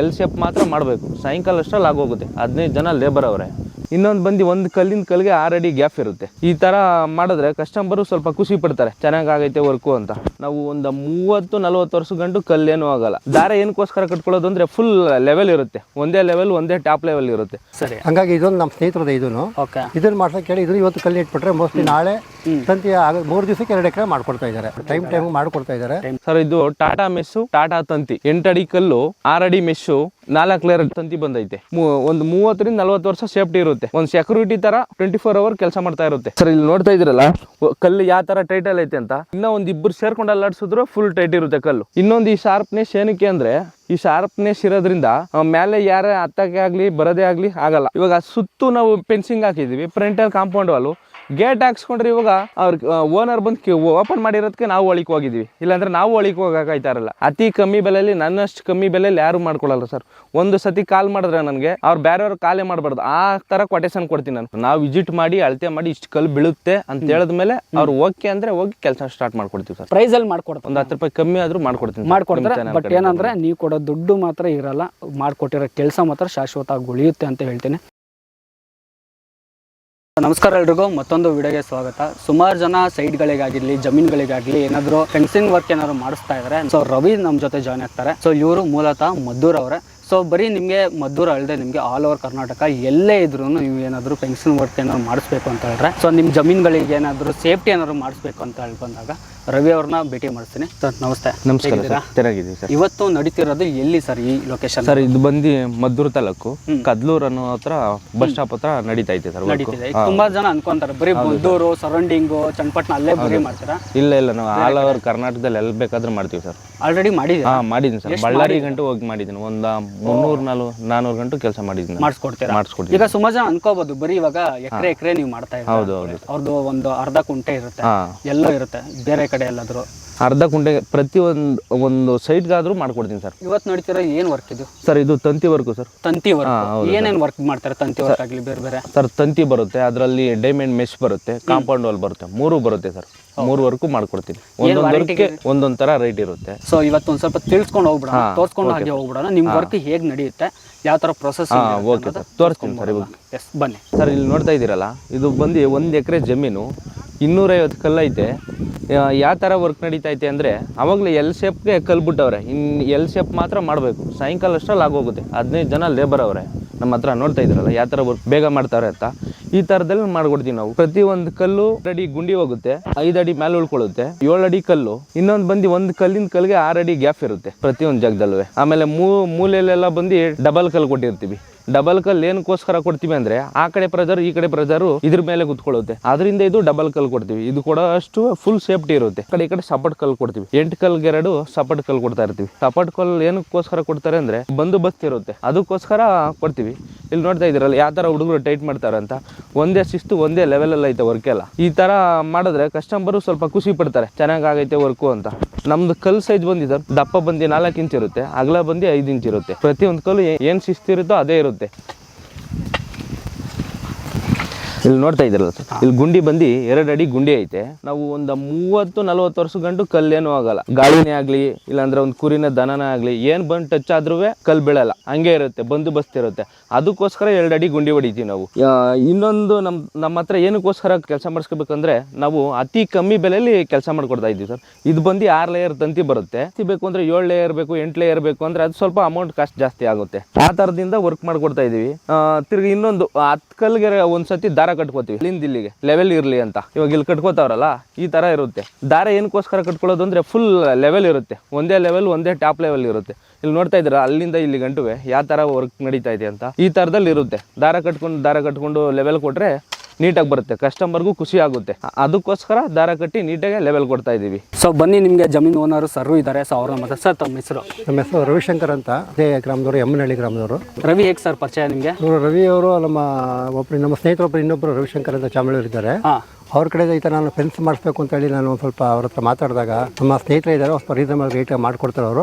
L shape ಮಾತ್ರ ಮಾಡಬೇಕು. ಸಾಯಂಕಾಲ ಅಷ್ಟರಲ್ಲಿ ಆಗೋಗುತ್ತೆ ಹದಿನೈದು ಜನ ಲೇಬರ್ ಅವರೇ. ಇನ್ನೊಂದು ಬಂದು ಒಂದು ಕಲ್ಲಿನ ಕಲ್ಲಿಗೆ ಆರು ಅಡಿ ಗ್ಯಾಪ್ ಇರುತ್ತೆ. ಈ ಥರ ಮಾಡಿದ್ರೆ ಕಸ್ಟಮರು ಸ್ವಲ್ಪ ಖುಷಿ ಪಡ್ತಾರೆ. ಚೆನ್ನಾಗಿ ಆಗೈತೆ ವರ್ಕು ಅಂತ. ನಾವು ಒಂದು ಮೂವತ್ತು ನಲ್ವತ್ತು ವರ್ಷ ಗಂಟು ಕಲ್ಲೇನು ಆಗಲ್ಲ. ದಾರ ಏನಕ್ಕೋಸ್ಕರ ಕಟ್ಕೊಳ್ಳೋದು ಅಂದರೆ ಫುಲ್ ಲೆವೆಲ್ ಇರುತ್ತೆ. ಒಂದೇ ಲೆವೆಲ್ ಒಂದೇ ಟಾಪ್ ಲೆವೆಲ್ ಇರುತ್ತೆ. ಸರಿ. ಹಂಗಾಗಿ ಇದೊಂದು ನಮ್ಮ ಸ್ನೇಹಿತರದ ಇದನ್ನು ಓಕೆ ಇದನ್ನ ಮಾಡ್ಸಕ್ಕೆ ಹೇಳಿ ಇದನ್ನು ಇವತ್ತು ಕಲ್ಲಿ ಇಟ್ಬಿಟ್ರೆ ಮೋಸ್ಟ್ಲಿ ನಾಳೆ ತಂತಿ ಆಗ ಮೂರು ದಿವಸಕ್ಕೆ ಎರಡು ಎಕರೆ ಮಾಡ್ಕೊಡ್ತಾ ಇದ್ದಾರೆ. ಟೈಮ್ ಟೈಮ್ ಮಾಡ್ಕೊಡ್ತಾ ಇದ್ದಾರೆ. ಸರ್ ಇದು ಟಾಟಾ ಮೆಸ್ಸು ಟಾಟಾ ತಂತಿ. ಎಂಟಡಿ ಕಲ್ಲು ಆರಡಿ ಮೆಸ್ಸು ನಾಲ್ಕು ಲೇರ್ ತಂತಿ ಬಂದೈತೆ. ಮೂ- ಒಂದು ಮೂವತ್ತರಿಂದ ನಲ್ವತ್ತು ವರ್ಷ ಸೇಫ್ಟಿ ಇರುತ್ತೆ. ಒಂದು ಸೆಕ್ಯೂರಿಟಿ ತರ ಟ್ವೆಂಟಿ ಫೋರ್ ಅವರ್ ಕೆಲಸ ಮಾಡ್ತಾ ಇರುತ್ತೆ. ಸರ್ ಇಲ್ಲಿ ನೋಡ್ತಾ ಇದ್ರಲ್ಲ ಕಲ್ಲು ಯಾವ ತರ ಟೈಟಲ್ ಐತೆ ಅಂತ? ಇನ್ನ ಒಂದ್ ಇಬ್ಬರು ಸೇರ್ಕೊಂಡು ಅಲ್ಲಾಡ್ಸಿದ್ರು ಫುಲ್ ಟೈಟ್ ಇರುತ್ತೆ ಕಲ್ಲು. ಇನ್ನೊಂದು ಈ ಶಾರ್ಪ್ನೆಸ್ ಏನಕ್ಕೆ ಅಂದ್ರೆ ಈ ಶಾರ್ಪ್ನೆಸ್ ಇರೋದ್ರಿಂದ ಮೇಲೆ ಯಾರೇ ಹತ್ತಕ್ಕೆ ಆಗ್ಲಿ ಬರೋದೇ ಆಗ್ಲಿ ಆಗಲ್ಲ. ಇವಾಗ ಸುತ್ತು ನಾವು ಪೆನ್ಸಿಂಗ್ ಹಾಕಿದೀವಿ ಫ್ರಂಟಲ್ ಕಾಂಪೌಂಡ್ ವಾಲು ಗೇಟ್ ಹಾಕ್ಸ್ಕೊಂಡ್ರೆ ಇವಾಗ ಅವ್ರ ಓನರ್ ಬಂದು ಓಪನ್ ಮಾಡಿರೋದಕ್ಕೆ ನಾವು ಒಳಿಕ್ ಹೋಗಿದ್ವಿ. ಇಲ್ಲಾಂದ್ರೆ ನಾವು ಒಳಿಕ್ ಹೋಗಕ್ ಆಯ್ತಾರಲ್ಲ ಅತಿ ಕಮ್ಮಿ ಬೆಲೆಯಲ್ಲಿ ನನ್ನಷ್ಟು ಕಮ್ಮಿ ಬೆಲೆಯಲ್ಲಿ ಯಾರು ಮಾಡ್ಕೊಳಲ್ಲ ಸರ್. ಒಂದು ಸತಿ ಕಾಲ್ ಮಾಡಿದ್ರೆ ನನಗೆ ಅವ್ರು ಬೇರೆಯವ್ರು ಕಾಲೇ ಮಾಡಬಾರ್ದು. ಆ ತರ ಕೊಟೇಶನ್ ಕೊಡ್ತೀನಿ ನಾನು. ನಾವು ವಿಸಿಟ್ ಮಾಡಿ ಅಳತೆ ಮಾಡಿ ಇಷ್ಟು ಕಲ್ಲು ಬೀಳುತ್ತೆ ಅಂತ ಹೇಳಿದ್ಮೇಲೆ ಅವ್ರು ಓಕೆ ಅಂದ್ರೆ ಹೋಗಿ ಕೆಲಸ ಸ್ಟಾರ್ಟ್ ಮಾಡ್ಕೊಡ್ತೀವಿ ಸರ್. ಪ್ರೈಸ್ ಅಲ್ಲಿ ಮಾಡ್ಕೊಡ್ತಾರೆ. ಒಂದು ಹತ್ತು ರೂಪಾಯಿ ಕಮ್ಮಿ ಆದ್ರೂ ಮಾಡ್ಕೊಡ್ತೀನಿ. ಮಾಡ್ಕೊಡ್ತಾರೆ. ಬಟ್. ಏನಂದ್ರೆ ನೀವು ಕೊಡೋ ದುಡ್ಡು ಮಾತ್ರ ಇರಲ್ಲ. ಮಾಡ್ಕೊಟ್ಟಿರೋ ಕೆಲಸ ಮಾತ್ರ ಶಾಶ್ವತವಾಗಿ ಉಳಿಯುತ್ತೆ ಅಂತ ಹೇಳ್ತೀನಿ. ನಮಸ್ಕಾರ ಎಲ್ರಿಗೂ, ಮತ್ತೊಂದು ವಿಡಿಯೋಗೆ ಸ್ವಾಗತ. ಸುಮಾರು ಜನ ಸೈಟ್ಗಳಿಗಾಗಿರ್ಲಿ ಜಮೀನುಗಳಿಗಾಗಲಿ ಏನಾದರೂ ಫೆನ್ಸಿಂಗ್ ವರ್ಕ್ ಏನಾದ್ರು ಮಾಡಿಸ್ತಾ ಇದ್ದಾರೆ ಸೊ ರವಿ ನಮ್ಮ ಜೊತೆ ಜಾಯ್ನ್ ಆಗ್ತಾರೆ. ಸೊ ಇವರು ಮೂಲತಃ ಮದ್ದೂರ್ ಅವರೇ. ಸೊ ಬರೀ ನಿಮಗೆ ಮದ್ದೂರು ಅಲ್ಲದೆ ನಿಮಗೆ ಆಲ್ ಓವರ್ ಕರ್ನಾಟಕ ಎಲ್ಲೇ ಇದ್ರೂ ನೀವು ಏನಾದರೂ ಫೆನ್ಸಿಂಗ್ ವರ್ಕ್ ಏನಾದ್ರು ಮಾಡಿಸ್ಬೇಕು ಅಂತ ಹೇಳಿದ್ರೆ ಸೊ ನಿಮ್ಮ ಜಮೀನುಗಳಿಗೆ ಏನಾದರೂ ಸೇಫ್ಟಿ ಏನಾದ್ರು ಮಾಡಿಸ್ಬೇಕು ಅಂತ ಹೇಳಿ ಬಂದಾಗ ರವಿ ಅವ್ರನ್ನ ಭೇಟಿ ಮಾಡ್ತೀನಿ ಸರ್ ನಮಸ್ತೆ. ನಮಸ್ಕಾರ ಹೇಗಿದ್ದೀರಾ? ಸರ್ ಚೆನ್ನಾಗಿದ್ದೀವಿ ಸರ್. ಇವತ್ತು ನಡೀತಿರೋದು ಎಲ್ಲಿ ಸರ್ ಈ ಲೊಕೇಶನ್ ಸರ್ ಇದು ಬಂದು ಮದ್ದೂರು ತಾಲೂಕು. ಕದ್ಲೂರ್ ಅನ್ನೋ ಹತ್ರ ಬಸ್ ಸ್ಟಾಪ್ ಹತ್ರ ನಡೀತಾ ಇದೆ ಸರ್ work. ನಡೀತಿದೆ. ಈಗ ತುಂಬಾ ಜನ ಅನ್ಕೊಂತಾರೆ ಬರೀ ಮದ್ದೂರು ಸರೌಂಡಿಂಗು ಚನ್ನಪಟ್ಟಣ ಅಲ್ಲೇ ಬರೀ ಮಾಡ್ತೀರಾ? ಇಲ್ಲ ಇಲ್ಲ ನಾವು ಆಲ್ ಓವರ್ ಕರ್ನಾಟಕದಲ್ಲಿ ಎಲ್ಲಿ ಬೇಕಾದ್ರೂ ಮಾಡ್ತೀವಿ ಸರ್. ಆಲ್ರೆಡಿ ಮಾಡಿದ್ವಿ ಹಾ ಮಾಡಿದ್ದೀನಿ ಸರ್. ಬಳ್ಳಾರಿ ಗಂಟು ಹೋಗಿ ಮಾಡಿದ್ದೀನಿ. ಒಂದು ಮುನ್ನೂರು ನಾಲ್ಕು ನಾನೂರು ಗಂಟು ಕೆಲಸ ಮಾಡಿದ್ದೀನಿ ಮಾಡಿಸ್ಕೊಡ್ತೀರಾ? ಮಾಡಿಸ್ಕೊಡ್ತೀನಿ. ಈಗ ಸುಮಾರು ಜನ ಅನ್ಕೋಬಹುದು ಬರೀ ಇವಾಗ ಎಕರೆ ಎಕರೆ ನೀವು ಮಾಡ್ತಾ ಇದ್ದೀರಾ? ಹೌದು ಹೌದು. ಅವ್ರದ್ದು ಒಂದು ಅರ್ಧ ಕುಂಟೆ ಇರುತ್ತೆ. ಹಾ. ಎಲ್ಲೋ ಇರುತ್ತೆ ಬೇರೆ ಕಡೆ. ಎಲ್ಲಾದ್ರು? ಅರ್ಧ ಕುಂಟೆ ಪ್ರತಿ ಒಂದು ಒಂದು ಸೈಟ್ಗಾದರೂ ಮಾಡ್ಕೊಡ್ತೀನಿ ಸರ್. ಇವತ್ತು ನೋಡ್ತೀರಾ ಏನ್ ವರ್ಕ್ ಇದು? ಸರ್ ಇದು ತಂತಿ ವರ್ಕು ಸರ್. ತಂತಿ ವರ್ಕ್ ಏನೇನ್ ವರ್ಕ್ ಮಾಡ್ತಾರೆ ತಂತಿ ವರ್ಕ್ ಆಗಲಿ ಬೇರೆ ಬೇರೆ? ಸರ್ ತಂತಿ ಬರುತ್ತೆ ಅದರಲ್ಲಿ ಡೈಮಂಡ್ ಮೆಶ್ ಬರುತ್ತೆ ಕಾಂಪೌಂಡ್ ವಾಲ್ ಬರುತ್ತೆ ಮೂರು ಬರುತ್ತೆ ಸರ್. ಮೂರು ವರ್ಕು ಮಾಡ್ಕೊಡ್ತೀನಿ. ಒಂದೊಂದಕ್ಕೆ ಒಂದೊಂದು ಥರ ರೇಟ್ ಇರುತ್ತೆ. ಸೊ ಇವತ್ತು ಒಂದ್ ಸ್ವಲ್ಪ ತಿಳ್ಸ್ಕೊಂಡು ಹೋಗ್ಬಿಡೋಣ. ತೋರ್ಸ್ಕೊಂಡು ಹಾಗೆ ಹೋಗ್ಬಿಡೋಣ. ನಿಮ್ ವರ್ಕ್ ಹೇಗ್ ನಡೆಯುತ್ತೆ? ಯಾವ ತರ ಪ್ರೊಸೆಸ್ ಓಕೆ ಸರ್. ತೋರಿಸ್ತೀನಿ ಸರ್ ಇವಾಗ. ಎಸ್ ಬನ್ನಿ. ಸರ್ ಇಲ್ಲಿ ನೋಡ್ತಾ ಇದ್ದೀರಲ್ಲ ಇದು ಬಂದು ಒಂದು ಎಕರೆ ಜಮೀನು ಇನ್ನೂರೈವತ್ತು ಕಲ್ಲು ಐತೆ. ಯಾವ ಥರ ವರ್ಕ್ ನಡೀತಾ ಐತೆ ಅಂದರೆ, ಅವಾಗಲೇ ಎಲ್ ಶೇಪ್ಗೆ ಕಲ್ಬಿಟ್ಟವ್ರೆ ಇನ್ನು ಎಲ್ ಶೇಪ್ ಮಾತ್ರ ಮಾಡಬೇಕು. ಸಾಯಂಕಾಲ ಅಷ್ಟರಲ್ಲಿ ಆಗೋಗುತ್ತೆ ಹದಿನೈದು ಜನ ಲೇಬರ್ ಅವರೇ. ನಮ್ಮ ಹತ್ರ ನೋಡ್ತಾ ಇದ್ರಲ್ಲ, ಯಾವ ಥರ ವರ್ಕ್ ಬೇಗ ಮಾಡ್ತಾರೆ ಅಂತ. ಈ ತರದಲ್ಲಿ ಮಾಡ್ಕೊಡ್ತೀವಿ ನಾವು. ಪ್ರತಿ ಒಂದು ಕಲ್ಲು ಅಡಿ ಗುಂಡಿ ಹೋಗುತ್ತೆ, ಐದು ಅಡಿ ಮೇಲೆ ಉಳ್ಕೊಳ್ಳುತ್ತೆ, ಏಳು ಅಡಿ ಕಲ್ಲು. ಇನ್ನೊಂದು ಬಂದು ಒಂದು ಕಲ್ಲಿನ ಕಲ್ಗೆ ಆರು ಅಡಿ ಗ್ಯಾಪ್ ಇರುತ್ತೆ ಪ್ರತಿಯೊಂದು ಜಾಗದಲ್ಲೂ. ಆಮೇಲೆ ಮೂಲೆಯಲ್ಲೆಲ್ಲ ಬಂದು ಡಬಲ್ ಕಲ್ಲು ಕೊಟ್ಟಿರ್ತೀವಿ. ಡಬಲ್ ಕಲ್ ಏನಕ್ಕೋಸ್ಕರ ಕೊಡ್ತೀವಿ ಅಂದ್ರೆ ಆ ಕಡೆ ಪ್ರಜಾರು, ಈ ಕಡೆ ಪ್ರಜಾರು ಇದ್ರ ಮೇಲೆ ಕುತ್ಕೊಳ್ಳುತ್ತೆ. ಅದರಿಂದ ಇದು ಡಬಲ್ ಕಲ್ ಕೊಡ್ತೀವಿ. ಇದು ಕೂಡ ಅಷ್ಟು ಫುಲ್ ಸೇಫ್ಟಿ ಇರುತ್ತೆ. ಕಡೆ, ಈ ಕಡೆ ಸಪೋರ್ಟ್ ಕಲ್ ಕೊಡ್ತೀವಿ. ಎಂಟು ಕಲ್ಗೆ ಎರಡು ಸಪೋರ್ಟ್ ಕಲ್ ಕೊಡ್ತಾ ಇರ್ತೀವಿ. ಸಪೋರ್ಟ್ ಕಲ್ ಏನಕ್ಕೋಸ್ಕರ ಕೊಡ್ತಾರೆ ಅಂದ್ರೆ ಬಂದು ಇರುತ್ತೆ. ಅದಕ್ಕೋಸ್ಕರ ಕೊಡ್ತೀವಿ. ಇಲ್ಲಿ ನೋಡ್ತಾ ಇದ್ದೀರಲ್ಲ, ಯಾವ ಥರ ಹುಡುಗರು ಟೈಟ್ ಮಾಡ್ತಾರೆ ಅಂತ. ಒಂದೇ ಶಿಸ್ತು, ಒಂದೇ ಲೆವೆಲಲ್ಲಿ ಐತೆ ವರ್ಕ್ ಎಲ್ಲ. ಈ ಥರ ಮಾಡಿದ್ರೆ ಕಸ್ಟಮರು ಸ್ವಲ್ಪ ಖುಷಿ ಪಡ್ತಾರೆ. ಚೆನ್ನಾಗೈತೆ ವರ್ಕು ಅಂತ. ನಮ್ದು ಕಲ್ಲು ಸೈಜ್ ಬಂದಿದೆ. ದಪ್ಪ ಬಂದು ನಾಲ್ಕು ಇಂಚ್ ಇರುತ್ತೆ, ಅಗಲ ಬಂದು ಐದು ಇಂಚ್ ಇರುತ್ತೆ. ಪ್ರತಿಯೊಂದು ಕಲ್ಲು ಏನ್ ಶಿಸ್ತು ಇರುತ್ತೋ ಅದೇ ಇರುತ್ತೆ. ಇಲ್ಲಿ ನೋಡ್ತಾ ಇದ್ರಲ್ಲ ಸರ್ ಇಲ್ಲಿ ಗುಂಡಿ ಬಂದು ಎರಡು ಅಡಿ ಗುಂಡಿ ಐತೆ. ನಾವು ಒಂದು ಮೂವತ್ತು ನಲ್ವತ್ತು ವರ್ಷ ಗಂಟು ಕಲ್ಲೇನೂ ಆಗಲ್ಲ. ಗಾಳಿನೇ ಆಗಲಿ ಇಲ್ಲಾಂದ್ರೆ ಒಂದು ಕುರಿನ ದನನ ಆಗಲಿ ಏನು ಬಂದು ಟಚ್ ಆದ್ರೂ ಕಲ್ ಬೀಳಲ್ಲ. ಹಂಗೆ ಇರುತ್ತೆ ಬಂದು ಬಸ್ತಿರುತ್ತೆ ಅದಕ್ಕೋಸ್ಕರ ಎರಡು ಅಡಿ ಗುಂಡಿ ಹೊಡಿತೀವಿ ನಾವು. ಇನ್ನೊಂದು ನಮ್ಮ ನಮ್ಮ ಹತ್ರ ಏನಕ್ಕೋಸ್ಕರ ಕೆಲಸ ಮಾಡಿಸ್ಕೋಬೇಕಂದ್ರೆ ನಾವು ಅತಿ ಕಮ್ಮಿ ಬೆಲೆಯಲ್ಲಿ ಕೆಲಸ ಮಾಡ್ಕೊಡ್ತಾ ಇದ್ದೀವಿ ಸರ್ ಇದು ಬಂದು ಆರು ಲೇಯರ್ ತಂತಿ ಬರುತ್ತೆ. ತಂತಿ ಬೇಕು ಅಂದ್ರೆ ಏಳು ಲೇಯರ್ ಬೇಕು ಎಂಟು ಲೇಯರ್ ಬೇಕು ಅಂದ್ರೆ ಅದು ಸ್ವಲ್ಪ ಅಮೌಂಟ್ ಕಾಸ್ಟ್ ಜಾಸ್ತಿ ಆಗುತ್ತೆ. ಆ ಥರದಿಂದ ವರ್ಕ್ ಮಾಡ್ಕೊಡ್ತಾ ಇದೀವಿ ಆ, ತಿರ್ಗಿ ಇನ್ನೊಂದು ಹತ್ತು ಕಲ್ಗೆ ಒಂದ್ಸತಿ ದಾರ ಕಟ್ಕೋತೀವಿ. ಇಲ್ಲಿಂದ ಇಲ್ಲಿಗೆ. ಲೆವೆಲ್ ಇರಲಿ ಅಂತ. ಇವಾಗ ಇಲ್ಲಿ ಕಟ್ಕೋತಾವ್ರಲ್ಲ, ಈ ತರ ಇರುತ್ತೆ. ದಾರ ಏನಕ್ಕೋಸ್ಕರ ಕಟ್ಕೊಳ್ಳೋದು ಅಂದ್ರೆ ಫುಲ್ ಲೆವೆಲ್ ಇರುತ್ತೆ. ಒಂದೇ ಲೆವೆಲ್ ಒಂದೇ ಟಾಪ್ ಲೆವೆಲ್ ಇರುತ್ತೆ. ಇಲ್ಲಿ ನೋಡ್ತಾ ಇದ್ರ ಅಲ್ಲಿಂದ ಇಲ್ಲಿ ಗಂಟುವೆ. ಯಾವ ತರ ವರ್ಕ್ ನಡೀತಾ ಇದೆ ಅಂತ. ಈ ತರದಲ್ಲಿ ಇರುತ್ತೆ. ದಾರ ಕಟ್ಕೊಂಡು ದಾರ ಕಟ್ಕೊಂಡು ಲೆವೆಲ್ ಕೊಟ್ರೆ ನೀಟಾಗಿ ಬರುತ್ತೆ ಕಸ್ಟಮರ್ಗೂ ಖುಷಿ ಆಗುತ್ತೆ. ಅದಕ್ಕೋಸ್ಕರ ದಾರ ಕಟ್ಟಿ ನೀಟಾಗಿ ಲೆವೆಲ್ ಕೊಡ್ತಾ ಇದ್ದೀವಿ. ಸೊ ಬನ್ನಿ ನಿಮಗೆ ಜಮೀನು ಓನರ್ ಸರ್ ಇದ್ದಾರೆ ಸೊ ಅವ್ರ ಮತ್ತೆ ಸರ್ ತಮ್ಮ ಹೆಸರು. ನಮ್ಮ ಹೆಸರು ರವಿಶಂಕರ್ ಅಂತ ಅದೇ ಗ್ರಾಮದವರು ಎಮ್ಮನಹಳ್ಳಿ ಗ್ರಾಮದವರು. ರವಿ ಹೇಗೆ ಸರ್ ಪರಿಚಯ ನಿಮಗೆ? ರವಿ ಅವರು ನಮ್ಮ ಒಬ್ಬರು ನಮ್ಮ ಸ್ನೇಹಿತರೊಬ್ಬರು ಇನ್ನೊಬ್ಬರು ರವಿಶಂಕರ್ ಅಂತ ಚಾಮಳೂರು ಇದ್ದಾರೆ. ಅವ್ರ ಕಡೆ ಈ ಥರ ನಾನು ಫೆನ್ಸ್ ಮಾಡಿಸ್ಬೇಕು ಅಂತೇಳಿ ನಾನು ಒಂದು ಸ್ವಲ್ಪ ಅವ್ರ ಹತ್ರ ಮಾತಾಡಿದಾಗ ನಮ್ಮ ಸ್ನೇಹಿತರು ಇದ್ದಾರೆ ಸ್ವಲ್ಪ ರೀಸನಬಲ್ ರೇಟ್ ಮಾಡಿಕೊಡ್ತಾರೆ ಅವರು.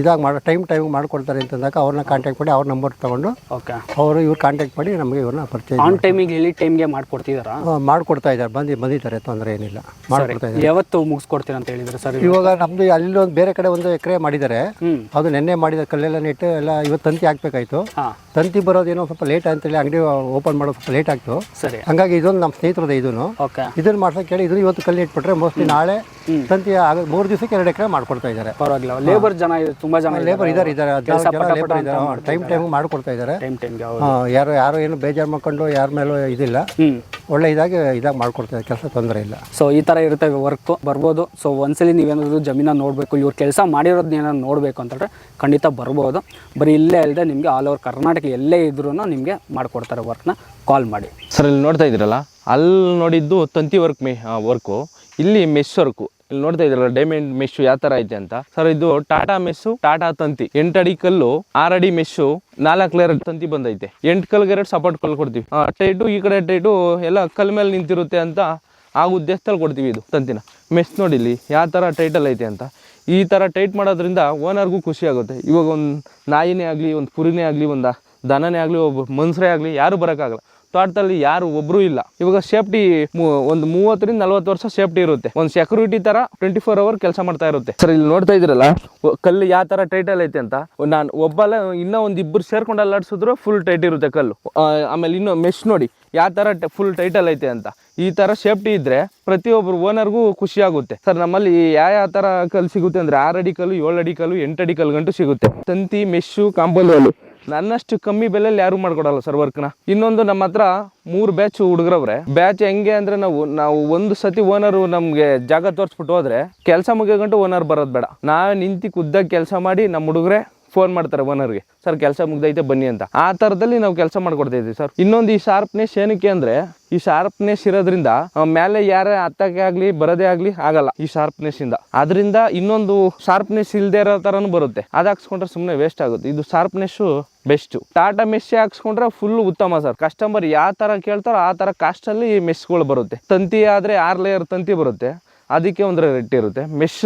ಇದಾಗಿ ಮಾಡೋ ಟೈಮ್ ಟೈಮ್ ಮಾಡಿಕೊಡ್ತಾರೆ ಅಂತಂದಾಗ ಅವ್ರನ್ನ ಕಾಂಟ್ಯಾಕ್ಟ್ ಮಾಡಿ ಅವ್ರ ನಂಬರ್ ತೊಗೊಂಡು ಓಕೆ ಅವರು ಇವ್ರು ಕಾಂಟ್ಯಾಕ್ಟ್ ಮಾಡಿ ನಮಗೆ ಇವ್ರನ್ನ ಪರಿಚಯ ಆನ್ ಟೈಮಿಗೆ ಹೇಳಿ ಟೈಮ್ಗೆ ಮಾಡ್ಕೊಡ್ತಿದ್ದಾರಾ ಆ, ಮಾಡ್ಕೊಡ್ತಾ ಇದ್ದಾರೆ. ಬಂದು ಬಂದಿದ್ದಾರೆ ತೊಂದರೆ ಏನಿಲ್ಲ. ಮಾಡ್ಕೊಡ್ತಾ ಇದ್ದಾರೆ. ಯಾವತ್ತು ಮುಗಿಸ್ಕೊಡ್ತೀರ ಅಂತ ಹೇಳಿದ್ರೆ ಸರ್ ಇವಾಗ? ನಮ್ಮದು ಅಲ್ಲಿ ಒಂದು ಬೇರೆ ಕಡೆ ಒಂದು ಎಕರೆ ಮಾಡಿದ್ದಾರೆ. ಅದು ನೆನ್ನೆ ಮಾಡಿದ ಕಲ್ಲೆಲ್ಲ ನೆಟ್ಟು ಎಲ್ಲ ಇವತ್ತು ತಂತಿ ಹಾಕ್ಬೇಕಾಯ್ತು. ತಂತಿ ಬರೋದೇನೋ ಸ್ವಲ್ಪ ಲೇಟ್ ಅಂತೇಳಿ ಅಂಗಡಿ ಓಪನ್ ಮಾಡೋದು ಸ್ವಲ್ಪ ಲೇಟ್ ಆಗ್ತು. ಸರಿ. ಹಂಗಾಗಿ ಇದೊಂದು ನಮ್ಮ ಸ್ನೇಹಿತರದ ಇದನ್ನು ಓಕೆ ಇದನ್ನ ಮಾಡ್ಸೋಕೆ ಹೇಳಿ ಇದನ್ನು ಇವತ್ತು ಕಲ್ಲಿ ಇಟ್ಬಿಟ್ರೆ ಮೋಸ್ಟ್ಲಿ ನಾಳೆ ತಂತಿ ಆಗ ಮೂರು ದಿವಸಕ್ಕೆ ಎರಡು ಎಕರೆ ಮಾಡ್ಕೊಡ್ತಾ ಇದ್ದಾರೆ. ಪರವಾಗಿಲ್ಲ. ಲೇಬರ್ ಜನ ತುಂಬ ಜನ ಲೇಬರ್ ಇದ್ದಾರೆ. ಇದ್ದಾರೆ. ಹದಿನಾರು ಜನ ಲೇಬರ್ ಇದ್ದಾರೆ. ಟೈಮ್ ಟೈಮ್ ಮಾಡ್ಕೊಡ್ತಾ ಇದ್ದಾರೆ. ಟೈಮ್ ಟೈಮ್ಗೆ ಯಾರು ಯಾರು ಏನು ಬೇಜಾರು ಮಾಡ್ಕೊಂಡು ಯಾರ ಮೇಲೂ ಇದಿಲ್ಲ. ಒಳ್ಳೆ ಇದಾಗಿ ಇದಾಗಿ ಮಾಡ್ಕೊಡ್ತಾರೆ ಕೆಲಸ ತೊಂದರೆ ಇಲ್ಲ. ಸೊ ಈ ಥರ ಇರುತ್ತೆ ವರ್ಕ್ ಬರ್ಬೋದು. ಸೊ ಒಂದ್ಸಲಿ ನೀವೇನಾದ್ರು ಜಮೀನ ನೋಡಬೇಕು ಇವ್ರು ಕೆಲಸ ಮಾಡಿರೋದನ್ನ ಏನಾದ್ರು ನೋಡಬೇಕು ಅಂತಂದರೆ ಖಂಡಿತ ಬರ್ಬೋದು. ಬರೀ ಇಲ್ಲೇ ಅಲ್ಲದೆ ನಿಮಗೆ ಆಲ್ ಓವರ್ ಕರ್ನಾಟಕ ಎಲ್ಲೇ ಇದ್ರೂ ನಿಮಗೆ ಮಾಡಿಕೊಡ್ತಾರೆ ವರ್ಕ್ನ ಕಾಲ್ ಮಾಡಿ. ಸರ್ ಇಲ್ಲಿ ನೋಡ್ತಾ ಇದ್ದೀರಲ್ಲ? ಅಲ್ಲಿ ನೋಡಿದ್ದು ತಂತಿ ವರ್ಕ್ ಮೆ ವರ್ಕು ಇಲ್ಲಿ ಮೆಶ್ ವರ್ಕು ಇಲ್ಲಿ ನೋಡ್ತಾ ಇದ್ರಲ್ಲ ಡೈಮಂಡ್ ಮೆಶ್ ಯಾವ ತರ ಐತೆ ಅಂತ. ಸರ್ ಇದು ಟಾಟಾ ಮೆಸ್ಸು ಟಾಟಾ ತಂತಿ. ಎಂಟಡಿ ಕಲ್ಲು ಆರಡಿ ಮೆಸ್ಸು ನಾಲ್ಕು ಲೇಯರ್ ತಂತಿ ಬಂದೈತೆ. ಎಂಟು ಕಲ್ಗೆ ಎರಡು ಸಪೋರ್ಟ್ ಕಲ್ ಕೊಡ್ತೀವಿ. ಟೈಟು ಈ ಕಡೆ ಟೈಟು ಎಲ್ಲ ಕಲ್ ಮೇಲೆ ನಿಂತಿರುತ್ತೆ ಅಂತ ಆ ಉದ್ದೇಶದಲ್ಲಿ ಕೊಡ್ತೀವಿ ಇದು ತಂತಿನ. ಮೆಸ್ ನೋಡಿ ಇಲ್ಲಿ ಯಾವ ಥರ ಟೈಟಲ್ ಐತೆ ಅಂತ. ಈ ಥರ ಟೈಟ್ ಮಾಡೋದ್ರಿಂದ ಓನರ್ಗೂ ಖುಷಿ ಆಗುತ್ತೆ. ಇವಾಗ ಒಂದು ನಾಯಿನೇ ಆಗಲಿ, ಒಂದು ಕುರಿನೇ ಆಗಲಿ, ಒಂದು ದನನೇ ಆಗಲಿ, ಒಬ್ಬ ಮನುಷ್ಯರೇ ಆಗಲಿ, ಯಾರು ಬರೋಕ್ಕಾಗಲ್ಲ. ತೋಟದಲ್ಲಿ ಯಾರು ಒಬ್ರು ಇಲ್ಲ. ಇವಾಗ ಸೇಫ್ಟಿ ಒಂದು ಮೂವತ್ತರಿಂದ ನಲ್ವತ್ತು ವರ್ಷ ಸೇಫ್ಟಿ ಇರುತ್ತೆ. ಒಂದು ಸೆಕ್ಯೂರಿಟಿ ತರ ಟ್ವೆಂಟಿ ಫೋರ್ ಅವರ್ ಕೆಲಸ ಮಾಡ್ತಾ ಇರುತ್ತೆ. ಸರ್ ಇಲ್ಲಿ ನೋಡ್ತಾ ಇದ್ರಲ್ಲ ಕಲ್ಲು ಯಾವ ತರ ಟೈಟಲ್ ಐತೆ ಅಂತ? ನಾನು ಒಬ್ಬಲ್ಲ ಇನ್ನೂ ಒಂದು ಇಬ್ಬರು ಸೇರ್ಕೊಂಡು ಅಲ್ಲಾಡ್ಸಿದ್ರು ಫುಲ್ ಟೈಟ್ ಇರುತ್ತೆ ಕಲ್ಲು. ಆಮೇಲೆ ಇನ್ನು ಮೆಶ್ ನೋಡಿ ಯಾವ ತರ ಫುಲ್ ಟೈಟಲ್ ಐತೆ ಅಂತ. ಈ ತರ ಸೇಫ್ಟಿ ಇದ್ರೆ ಪ್ರತಿಯೊಬ್ಬರು ಓನರ್ಗೂ ಖುಷಿ ಆಗುತ್ತೆ. ಸರ್ ನಮ್ಮಲ್ಲಿ ಯಾವ ಯಾವ ತರ ಕಲ್ಲು ಸಿಗುತ್ತೆ ಅಂದ್ರೆ ಆರು ಅಡಿ ಕಲ್ಲು ಏಳು ಅಡಿ ಕಲ್ಲು ಎಂಟು ಅಡಿ ಕಲ್ಲು ಗಂಟು ಸಿಗುತ್ತೆ. ತಂತಿ ಮೆಶ್ಶು ಕಾಂಪೌಂಡ್ ನನ್ನಷ್ಟು ಕಮ್ಮಿ ಬೆಲೆಯಲ್ಲಿ ಯಾರು ಮಾಡ್ಕೊಡಲ್ಲ ಸರ್ ವರ್ಕ್ನ ಇನ್ನೊಂದು ನಮ್ಮ ಹತ್ರ ಮೂರು ಬ್ಯಾಚ್ ಹುಡುಗರವ್ರೆ. ಬ್ಯಾಚ್ ಹೆಂಗೆ ಅಂದ್ರೆ ನಾವು ನಾವು ಒಂದು ಸತಿ ಓನರ್ ನಮ್ಗೆ ಜಾಗ ತೋರಿಸ್ಬಿಟ್ಟು ಹೋದ್ರೆ ಕೆಲಸ ಮುಗಿಯಗಂಟು ಓನರ್ ಬರೋದು ಬೇಡ. ನಾವೇ ನಿಂತಿ ಖುದ್ದಾಗಿ ಕೆಲಸ ಮಾಡಿ ನಮ್ಮ ಹುಡುಗರೆ ಫೋನ್ ಮಾಡ್ತಾರೆ ಓನರ್ಗೆ ಸರ್, ಕೆಲಸ ಮುಗ್ದೈತೆ, ಬನ್ನಿ ಅಂತ. ಆ ಥರದಲ್ಲಿ ನಾವು ಕೆಲಸ ಮಾಡ್ಕೊಡ್ತಾ ಇದ್ದೀವಿ ಸರ್. ಇನ್ನೊಂದು ಈ ಶಾರ್ಪ್ನೆಸ್ ಏನಕ್ಕೆ ಅಂದ್ರೆ, ಈ ಶಾರ್ಪ್ನೆಸ್ ಇರೋದ್ರಿಂದ ಮೇಲೆ ಯಾರೇ ಹತ್ತಕ್ಕೆ ಆಗಲಿ, ಬರೋದೇ ಆಗಲಿ, ಆಗಲ್ಲ ಈ ಶಾರ್ಪ್ನೆಸ್ ಇಂದ. ಅದರಿಂದ ಇನ್ನೊಂದು ಶಾರ್ಪ್ನೆಸ್ ಇಲ್ಲದೆ ಇರೋ ತರನು ಬರುತ್ತೆ. ಅದು ಹಾಕ್ಸ್ಕೊಂಡ್ರೆ ಸುಮ್ಮನೆ ವೇಸ್ಟ್ ಆಗುತ್ತೆ. ಇದು ಶಾರ್ಪ್ನೆಸ್ಸು ಬೆಸ್ಟ್ ಟಾಟಾ ಮೆಸ್ಸೇ ಹಾಕ್ಸ್ಕೊಂಡ್ರೆ ಫುಲ್ ಉತ್ತಮ ಸರ್. ಕಸ್ಟಮರ್ ಯಾವ ತರ ಕೇಳ್ತಾರೋ ಆ ತರ ಕಾಸ್ಟ್ ಅಲ್ಲಿ ಮೆಸ್ಗಳು ಬರುತ್ತೆ. ತಂತಿ ಆದ್ರೆ ಆರ್ ಲೇಯರ್ ತಂತಿ ಬರುತ್ತೆ. ಅದಕ್ಕೆ ಒಂದು ರೇಟ್ ಇರುತ್ತೆ. ಮೆಶ್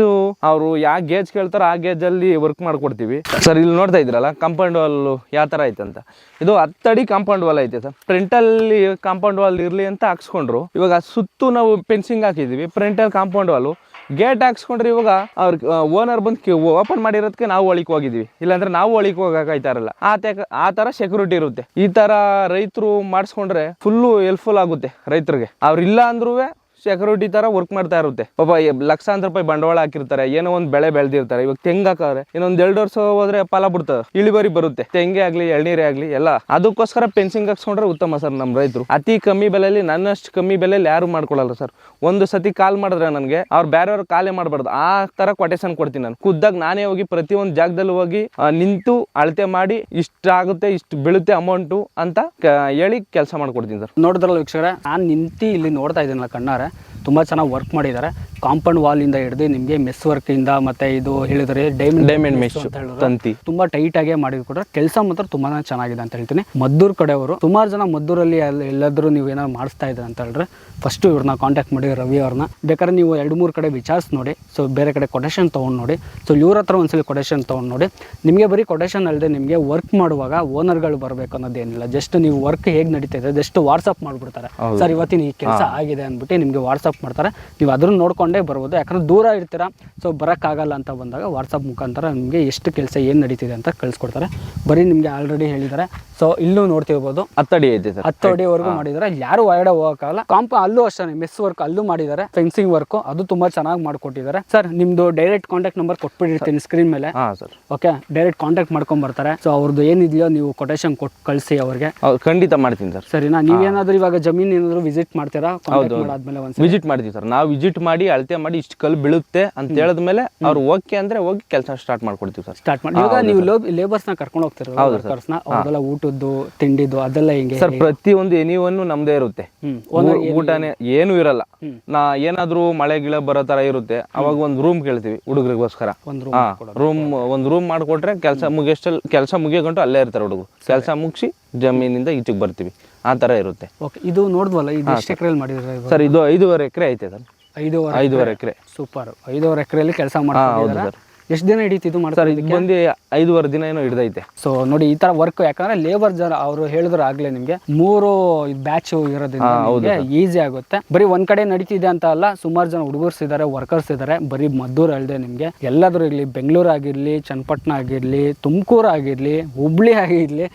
ಅವರು ಯಾವ ಗೇಜ್ ಕೇಳ್ತಾರೋ ಆ ಗೇಜ್ ಅಲ್ಲಿ ವರ್ಕ್ ಮಾಡ್ಕೊಡ್ತೀವಿ. ಸರ್, ಇಲ್ಲಿ ನೋಡ್ತಾ ಇದ್ರಲ್ಲ ಕಾಂಪೌಂಡ್ ವಾಲ್ ಯಾವ ತರ ಐತೆ ಅಂತ. ಇದು ಹತ್ತಡಿ ಕಾಂಪೌಂಡ್ ವಾಲ್ ಐತೆ ಸರ್. ಫ್ರಂಟಲ್ಲಿ ಕಾಂಪೌಂಡ್ ವಾಲ್ ಇರಲಿ ಅಂತ ಹಾಕ್ಸ್ಕೊಂಡ್ರು. ಇವಾಗ ಸುತ್ತು ನಾವು ಪೆನ್ಸಿಂಗ್ ಹಾಕಿದೀವಿ ಫ್ರಂಟಲ್ಲಿ ಕಾಂಪೌಂಡ್ ವಾಲು ಗೇಟ್ ಹಾಕ್ಸ್ಕೊಂಡ್ರೆ ಇವಾಗ ಅವ್ರ ಓನರ್ ಬಂದು ಓಪನ್ ಮಾಡಿರೋದಕ್ಕೆ ನಾವು ಒಳಿಕ್ ಹೋಗಿದೀವಿ ಇಲ್ಲಾಂದ್ರೆ ನಾವು ಒಳಿಕ್ ಹೋಗಕ್ಕಾಯ್ತಾ ಇರಲ್ಲ. ಆ ತರ ಸೆಕ್ಯೂರಿಟಿ ಇರುತ್ತೆ. ಈ ತರ ರೈತರು ಮಾಡಿಸ್ಕೊಂಡ್ರೆ ಫುಲ್ಲು ಹೆಲ್ಪ್ಫುಲ್ ಆಗುತ್ತೆ ರೈತರಿಗೆ. ಅವ್ರು ಅವ್ರಿಲ್ಲ ಅಂದ್ರೂ ಸೆಕ್ಯೂರಿಟಿ ತರ ವರ್ಕ್ ಮಾಡ್ತಾ ಇರುತ್ತೆ. ಪಾಪ ಲಕ್ಷಾಂತರ ರೂಪಾಯಿ ಬಂಡವಾಳ ಹಾಕಿರ್ತಾರೆ, ಏನೋ ಒಂದು ಬೆಳೆ ಬೆಳೆದಿರ್ತಾರೆ. ಇವಾಗ ತೆಂಗ್ ಹಾಕಾದ್ರೆ, ಇನ್ನೊಂದ್ ಎರಡು ವರ್ಷ ಹೋದ್ರೆ ಫಲ ಬಿಡ್ತದೆ. ಇಳುವರಿ ಬರುತ್ತೆ. ತೆಂಗೆ ಆಗ್ಲಿ, ಎಳ್ನೀರೇ ಆಗ್ಲಿ, ಎಲ್ಲ. ಅದಕ್ಕೋಸ್ಕರ ಪೆನ್ಸಿಂಗ್ ಹಾಕ್ಸ್ಕೊಂಡ್ರೆ ಉತ್ತಮ ಸರ್ ನಮ್ಮ ರೈತರು. ಅತಿ ಕಮ್ಮಿ ಬೆಲೆಯಲ್ಲಿ, ನನ್ನಷ್ಟು ಕಮ್ಮಿ ಬೆಲೆಯಲ್ಲಿ ಯಾರು ಮಾಡ್ಕೊಳಲ್ಲ ಸರ್. ಒಂದು ಸತಿ ಕಾಲ್ ಮಾಡಿದ್ರೆ ನನಗೆ, ಅವ್ರು ಬೇರೆಯವ್ರು ಕಾಲೇ ಮಾಡಬಾರ್ದು. ಆ ತರ ಕೊಟೇಶನ್ ಕೊಡ್ತೀನಿ ನಾನು. ಖುದ್ದಾಗ ನಾನೇ ಹೋಗಿ ಪ್ರತಿ ಒಂದು ಜಾಗದಲ್ಲಿ ಹೋಗಿ ನಿಂತು ಅಳತೆ ಮಾಡಿ, ಇಷ್ಟ ಆಗುತ್ತೆ, ಇಷ್ಟು ಬೀಳುತ್ತೆ ಅಮೌಂಟು ಅಂತ ಹೇಳಿ ಕೆಲಸ ಮಾಡ್ಕೊಡ್ತೀನಿ ಸರ್. ನೋಡಿದ್ರಲ್ಲ ವೀಕ್ಷಕರೇ, ನಾನು ನಿಂತು ಇಲ್ಲಿ ನೋಡ್ತಾ ಇದ್ದೀನಲ್ಲ ಕಣ್ಣಾರೆ ತುಂಬ ಚೆನ್ನಾಗಿ ವರ್ಕ್ ಮಾಡಿದ್ದಾರೆ. ಕಾಂಪೌಂಡ್ ವಾಲಿಂದ ಹಿಡಿದು ನಿಮಗೆ ಮೆಸ್ ವರ್ಕಿಂದ ಮತ್ತೆ ಇದು ಹೇಳಿದ್ರೆ ಡೈಮಂಡ್ ಡೈಮಂಡ್ ಮೆಸ್ ಅಂತ ಹೇಳಿದ್ರೆ ತಂತಿ. ತುಂಬಾ ಟೈಟ್ ಆಗಿ ಮಾಡಿಕೊಟ್ರೆ ಕೆಲಸ ಮಾತ್ರ ತುಂಬಾ ಚೆನ್ನಾಗಿದೆ ಅಂತ ಹೇಳ್ತೀನಿ. ಮದ್ದೂರ್ ಕಡೆಯವರು ಸುಮಾರು ಜನ ಮದ್ದೂರಲ್ಲಿ ಅಲ್ಲಿ ಎಲ್ಲಾದ್ರೂ ನೀವು ಏನಾದ್ರು ಮಾಡಿಸ್ತಾ ಇದ್ದಾರೆ ಅಂತ ಹೇಳಿದ್ರೆ ಫಸ್ಟ್ ಇವ್ರನ್ನ ಕಾಂಟ್ಯಾಕ್ಟ್ ಮಾಡಿ ರವಿ ಅವ್ರನ್ನ. ಬೇಕಾದ್ರೆ ನೀವು ಎರಡು ಮೂರು ಕಡೆ ವಿಚಾರಿಸಿ ನೋಡಿ ಸೊ ಬೇರೆ ಕಡೆ ಕೊಟೇಶನ್ ತೊಗೊಂಡು ನೋಡಿ. ಸೊ ಇವ್ರ ಹತ್ರ ಒಂದ್ಸಲ ಕೊಟೇಶನ್ ತೊಗೊಂಡು ನೋಡಿ. ನಿಮಗೆ ಬರೀ ಕೊಟೇಶನ್ ಅಲ್ಲದೆ ನಿಮಗೆ ವರ್ಕ್ ಮಾಡುವಾಗ ಓನರ್ಗಳು ಬರಬೇಕು ಅನ್ನೋದೇನಿಲ್ಲ. ಜಸ್ಟ್ ನೀವು ವರ್ಕ್ ಹೇಗೆ ನಡೀತಾ ಇದೆ ಜಸ್ಟ್ ವಾಟ್ಸಪ್ ಮಾಡಿಬಿಡ್ತಾರೆ. ಸರ್ ಇವತ್ತಿನ ಈ ಕೆಲಸ ಆಗಿದೆ ಅಂದ್ಬಿಟ್ಟು ನಿಮಗೆ ವಾಟ್ಸಪ್ ಮಾಡ್ತಾರೆ. ನೀವು ಅದನ್ನು ನೋಡಿಕೊಂಡೇ ಬರ್ಬೋದು. ಯಾಕಂದ್ರೆ ದೂರ ಇರ್ತೀರಾ ಸೊ ಬರೋಕ್ಕಾಗಲ್ಲ ಅಂತ ಬಂದಾಗ ವಾಟ್ಸಪ್ ಮುಖಾಂತರ ನಿಮಗೆ ಎಷ್ಟು ಕೆಲಸ ಏನು ನಡೀತಿದೆ ಅಂತ ಕಳಿಸ್ಕೊಡ್ತಾರೆ. ಬರೀ ನಿಮಗೆ ಆಲ್ರೆಡಿ ಹೇಳಿದ್ದಾರೆ. ಸೊ ಇಲ್ಲೂ ನೋಡ್ತಿರ್ಬೋದು. ಹತ್ತಡಿ ಐತೆ ಹತ್ತು ಅಡಿವರೆಗೂ ಮಾಡಿದ್ದಾರೆ. ಯಾರು ಹೊರಗಡೆ ಹೋಗೋಕ್ಕಾಗಲ್ಲ ಕಾಂಪ ಅಲ್ಲೂ ಅಷ್ಟೇ ಮೆಸ್ ವರ್ಕ್ ಅಲ್ಲೂ ಮಾಡಿದ್ದಾರೆ. ಫೆನ್ಸಿಂಗ್ ವರ್ಕ್ ಅದು ತುಂಬಾ ಚೆನ್ನಾಗಿ ಮಾಡಿಕೊಟ್ಟಿದ್ದಾರೆ. ಸರ್ ನಿಮ್ದು ಡೈರೆಕ್ಟ್ ಕಾಂಟ್ಯಾಕ್ಟ್ ನಂಬರ್ ಕೊಟ್ಬಿಟ್ಟಿರ್ತೀನಿ ಸ್ಕ್ರೀನ್ ಮೇಲೆ. ಸರ್. ಓಕೆ ಡೈರೆಕ್ಟ್ ಕಾಂಟ್ಯಾಕ್ಟ್ ಮಾಡ್ಕೊಂಡ್ ಬರ್ತಾರೆ ಸೊ ಅವ್ರದ್ದು ಏನಿದೆಯೋ ನೀವು ಕೊಟೇಶನ್ ಕೊಟ್ಟು ಕಳಿಸಿ ಅವ್ರಿಗೆ. ಖಂಡಿತ ಮಾಡ್ತೀನಿ ಸರ್. ಸರಿನಾ? ನೀವೇನಾದ್ರೂ ಇವಾಗ ಜಮೀನ್ ಏನಾದರೂ ವಿಸಿಟ್ ಮಾಡ್ತೀರಾ? ಮಾಡಾದ್ಮೇಲೆ ಒಂದ್ಸಲ. ವಿಸಿಟ್ ಮಾಡ್ತೀವಿ ಸರ್. ನಾವು ವಿಸಿಟ್ ಮಾಡಿ ಅಳತೆ ಮಾಡಿ ಇಷ್ಟು ಕಲ್ಲು ಬೀಳುತ್ತೆ ಅಂತ ಹೇಳಿದ್ಮೇಲೆ ಅವ್ರು ಓಕೆ ಅಂದ್ರೆ ಹೋಗಿ ಕೆಲಸ ಸ್ಟಾರ್ಟ್ ಮಾಡ್ಕೊಡ್ತೀವಿ ಸರ್. ಸ್ಟಾರ್ಟ್ ಮಾಡಿ. ಇವಾಗ ನೀವು ಲೇಬರ್ಸ್ನ ಕರ್ಕೊಂಡು ಹೋಗ್ತಾರೆ ಊಟದ್ದು ತಿಂಡಿದ್ದು ಅದೆಲ್ಲ ಹಿಂಗೆ? ಸರ್ ಪ್ರತಿ ಪ್ರತಿಯೊಂದು ಎನಿವನ್ನು ನಮ್ದೇ ಇರುತ್ತೆ. ಊಟನೇ ಏನು ಇರಲ್ಲ. ನಾ ಏನಾದ್ರೂ ಮಳೆ ಗಿಳ ಬರೋ ತರ ಇರುತ್ತೆ ಅವಾಗ ಒಂದು ರೂಮ್ ಕೇಳ್ತೀವಿ ಹುಡುಗರಿಗೋಸ್ಕರ. ಒಂದು ರೂಮ್ ಒಂದು ರೂಮ್ ಮಾಡ್ಕೊಟ್ರೆ ಕೆಲಸ ಮುಗಿಯಷ್ಟಲ್ಲಿ ಕೆಲಸ ಮುಗಿಯಗಂಟು ಅಲ್ಲೇ ಇರ್ತಾರೆ ಹುಡುಗರು. ಕೆಲಸ ಮುಗಿಸಿ ಜಮೀನಿಂದ ಈಚೆಗೆ ಬರ್ತೀವಿ. ಆ ಥರ ಇರುತ್ತೆ. ಓಕೆ ಇದು ನೋಡಿದ್ವಲ್ಲ ಇದು ಎಷ್ಟು ಎಕರೆಯಲ್ಲಿ ಮಾಡಿದ್ರೆ ಸರ್ ಇದು ಐದೂವರೆ ಎಕರೆ ಐತೆ ಸರ್. ಐದೂವರೆ ಐದೂವರೆ ಎಕರೆ. ಸೂಪರ್. ಐದೂವರೆ ಎಕರೆಯಲ್ಲಿ ಕೆಲಸ ಹೌದು ಮಾಡ್ತಿದ್ದಾರೆ ಸರ್. ಎಷ್ಟು ದಿನ ಹಿಡಿತು ಇದು ಮಾಡ್ತಾರೆ ಬಂದು ಐದುವರೆ ದಿನ ಏನೋ ಹಿಡ್ದೈತೆ. ಸೊ ನೋಡಿ ಈ ತರ ವರ್ಕ್ ಯಾಕಂದ್ರೆ ಲೇಬರ್ ಜನ ಅವರು ಹೇಳಿದ್ರು ಆಗ್ಲೇ ನಿಮ್ಗೆ ಮೂರು ಬ್ಯಾಚ್ ಇರೋದ್ರಿಂದ ನಿಮ್ಗೆ ಈಸಿ ಆಗುತ್ತೆ. ಬರೀ ಒಂದ್ ಕಡೆ ನಡೀತಿದೆ ಅಂತ ಅಲ್ಲ ಸುಮಾರು ಜನ ಹುಡುಗರ್ಸ್ ಇದಾರೆ ವರ್ಕರ್ಸ್ ಇದಾರೆ ಬರೀ ಮದ್ದೂರ್ ಅಲ್ಲದೆ ನಿಮ್ಗೆ. ಎಲ್ಲಾದ್ರೂ ಇರ್ಲಿ ಬೆಂಗಳೂರು ಆಗಿರ್ಲಿ ಚನ್ನಪಟ್ಟಣ ಆಗಿರ್ಲಿ ತುಮಕೂರು ಆಗಿರ್ಲಿ ಹುಬ್ಳಿ ಆಗಿರ್ಲಿ.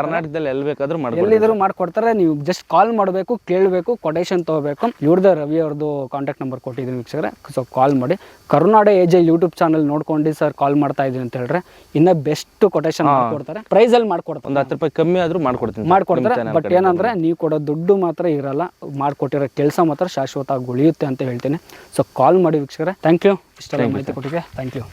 ಕರ್ನಾಟಕದಲ್ಲಿ ಎಲ್ಲಿ ಬೇಕಾದ್ರೂ ಎಲ್ಲಿದ್ರು ಮಾಡ್ಕೊಡ್ತಾರೆ ನೀವು ಜಸ್ಟ್ ಕಾಲ್ ಮಾಡಬೇಕು ಕೇಳಬೇಕು ಕೊಟೇಶನ್ ತಗೋಬೇಕು. ಇವ್ರದ್ದು ರವಿ ಅವ್ರದ್ದು ಕಾಂಟ್ಯಾಕ್ಟ್ ನಂಬರ್ ಕೊಟ್ಟಿದ್ದೀನಿ ವೀಕ್ಷಕರೇ. ಸೊ ಕಾಲ್ ಮಾಡಿ. ಕರುನಾಡ ಏಜ್ ಯೂಟ್ಯೂಬ್ ಚಾನಲ್ ನೋಡ್ಕೊಂಡು ಸರ್ ಕಾಲ್ ಮಾಡ್ತಾ ಇದೀನಿ ಅಂತ ಹೇಳಿದ್ರೆ ಇನ್ನ ಬೆಸ್ಟ್ ಕೊಟೇಶನ್ ಮಾಡ್ಕೊಡ್ತಾರೆ. ಪ್ರೈಸ್ ಅಲ್ಲಿ ಮಾಡ್ಕೊಡ್ತಾರೆ. ಒಂದು ಹತ್ತು ರೂಪಾಯಿ ಕಮ್ಮಿ ಆದ್ರೂ ಮಾಡ್ಕೊಡ್ತೀನಿ ಮಾಡ್ಕೊಡ್ತಾರೆ. ಬಟ್ ಏನಂದ್ರೆ ನೀವು ಕೊಡೋ ದುಡ್ಡು ಮಾತ್ರ ಇರಲ್ಲ ಮಾಡ್ಕೊಟ್ಟಿರೋ ಕೆಲಸ ಮಾತ್ರ ಶಾಶ್ವತ ಉಳಿಯುತ್ತೆ ಅಂತ ಹೇಳ್ತೀನಿ. ಸೊ ಕಾಲ್ ಮಾಡಿ ವೀಕ್ಷಕರೇ. ಥ್ಯಾಂಕ್ ಯು ಇಷ್ಟೆಲ್ಲ ಮಾಹಿತಿ ಕೊಟ್ಟಿಗೆ ಥ್ಯಾಂಕ್ ಯು